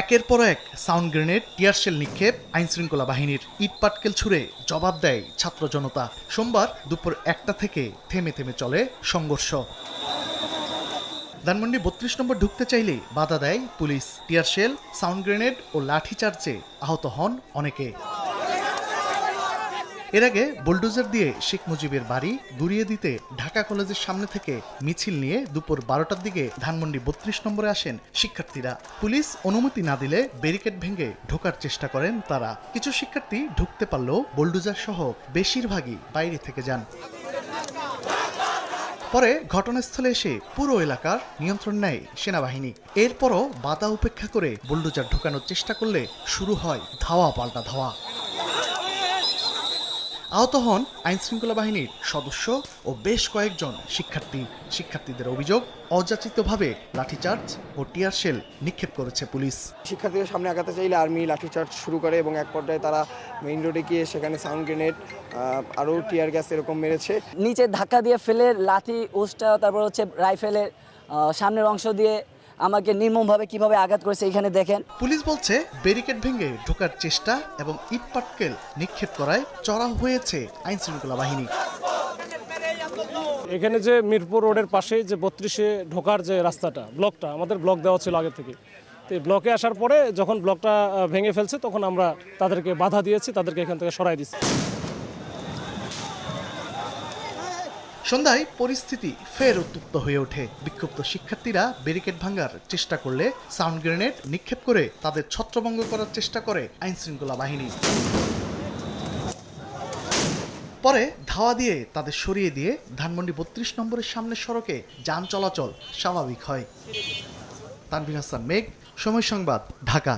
একের পর এক সাউন্ড গ্রেনেড টিয়ারশেল নিক্ষেপ, আইনশৃঙ্খলা বাহিনীর ইট পাটকেল ছুড়ে জবাব দেয় ছাত্র জনতা। সোমবার দুপুর একটা থেকে থেমে থেমে চলে সংঘর্ষ। ধানমন্ডি বত্রিশ নম্বর ঢুকতে চাইলে বাধা দেয় police. Tear shell sound grenade ও লাঠিচার্জে আহত হন অনেকে। এর আগে বুলডোজার দিয়ে শেখ মুজিবের বাড়ি গুড়িয়ে দিতে ঢাকা কলেজের সামনে থেকে মিছিল নিয়ে দুপুর বারোটার দিকে ধানমন্ডি বত্রিশ নম্বরে আসেন শিক্ষার্থীরা। পুলিশ অনুমতি না দিলে ব্যারিকেড ভেঙে ঢোকার চেষ্টা করেন তারা। কিছু শিক্ষার্থী ঢুকতে পারলেও বুলডোজার সহ বেশিরভাগই বাইরে থেকে যান। পরে ঘটনাস্থলে এসে পুরো এলাকার নিয়ন্ত্রণ নেয় সেনাবাহিনী। এরপরও বাধা উপেক্ষা করে বুলডোজার ঢোকানোর চেষ্টা করলে শুরু হয় ধাওয়া পাল্টা ধাওয়া। আহত হন আইনশৃঙ্খলা বাহিনীর সদস্য ও বেশ কয়েকজন শিক্ষার্থী। শিক্ষার্থীদের অভিযোগ অযাচিতভাবে লাঠিচার্জ ও টিয়ারশেল নিক্ষেপ করেছে পুলিশ। শিক্ষার্থীদের সামনে আগাতে চাইলে আর্মি লাঠিচার্জ শুরু করে এবং এক পর্যায়ে তারা মেইন রোডে গিয়ে সেখানে সাউন্ড গ্রেনেড আরও টিয়ার গ্যাস এরকম মেরেছে। নিচে ধাক্কা দিয়ে ফেলে লাঠি উস্টা তারপর হচ্ছে রাইফেলের সামনের অংশ দিয়ে আমাকে নির্মমভাবে কীভাবে আঘাত করেছে এখানে দেখেন। পুলিশ বলছে ব্যারিকেড ভেঙে ঢোকার চেষ্টা এবং ইটপাটকেল নিক্ষেপ করায় চড়াও হয়েছে আইন শৃঙ্খলা বাহিনী। এখানে যে মিরপুর রোডের পাশে যে বত্রিশে ঢোকার যে রাস্তাটা ব্লকটা আমাদের ব্লক দেওয়া ছিল আগে থেকে তো ব্লকে আসার পরে যখন ব্লকটা ভেঙে ফেলছে তখন আমরা তাদেরকে বাধা দিয়েছি তাদেরকে এখান থেকে সরাই দিচ্ছি সন্ধ্যায় পরিস্থিতি ফের উত্তপ্ত হয়ে ওঠে। বিক্ষুব্ধ শিক্ষার্থীরা ব্যারিকেড ভাঙার চেষ্টা করলে সাউন্ড গ্রেনেড নিক্ষেপ করে তাদের ছত্রভঙ্গ করার চেষ্টা করে আইনশৃঙ্খলা বাহিনী। পরে ধাওয়া দিয়ে তাদের সরিয়ে দিয়ে ধানমন্ডি বত্রিশ নম্বরের সামনের সড়কে যান চলাচল স্বাভাবিক হয়। তানভীর হাসান, মেঘ, সময় সংবাদ, ঢাকা।